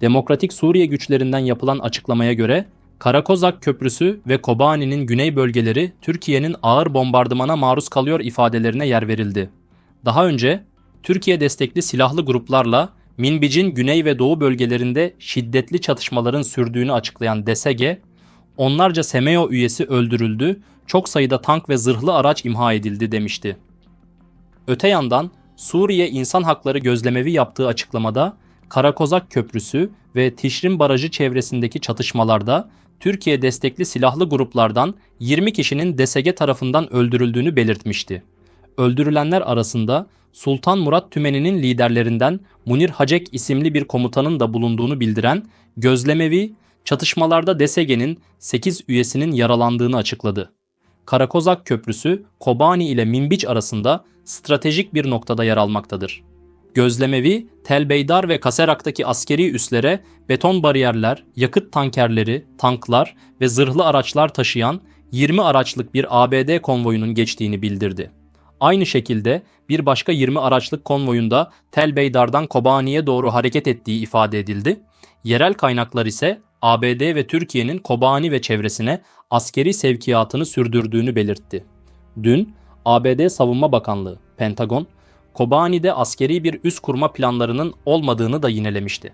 Demokratik Suriye güçlerinden yapılan açıklamaya göre Karakozak Köprüsü ve Kobani'nin güney bölgeleri Türkiye'nin ağır bombardımana maruz kalıyor ifadelerine yer verildi. Daha önce Türkiye destekli silahlı gruplarla Minbic'in güney ve doğu bölgelerinde şiddetli çatışmaların sürdüğünü açıklayan DSG, onlarca SEMEO üyesi öldürüldü, çok sayıda tank ve zırhlı araç imha edildi demişti. Öte yandan Suriye İnsan Hakları Gözlemevi yaptığı açıklamada Karakozak Köprüsü ve Tişrin Barajı çevresindeki çatışmalarda Türkiye destekli silahlı gruplardan 20 kişinin DSG tarafından öldürüldüğünü belirtmişti. Öldürülenler arasında Sultan Murat Tümeni'nin liderlerinden Munir Hacek isimli bir komutanın da bulunduğunu bildiren Gözlemevi, çatışmalarda DSG'nin 8 üyesinin yaralandığını açıkladı. Karakozak Köprüsü, Kobani ile Minbiç arasında stratejik bir noktada yer almaktadır. Gözlemevi, Tel Beydar ve Kaserak'taki askeri üslere beton bariyerler, yakıt tankerleri, tanklar ve zırhlı araçlar taşıyan 20 araçlık bir ABD konvoyunun geçtiğini bildirdi. Aynı şekilde bir başka 20 araçlık konvoyunda Tel Beydar'dan Kobani'ye doğru hareket ettiği ifade edildi. Yerel kaynaklar ise ABD ve Türkiye'nin Kobani ve çevresine askeri sevkiyatını sürdürdüğünü belirtti. Dün ABD Savunma Bakanlığı, Pentagon, Kobani'de askeri bir üs kurma planlarının olmadığını da yinelemişti.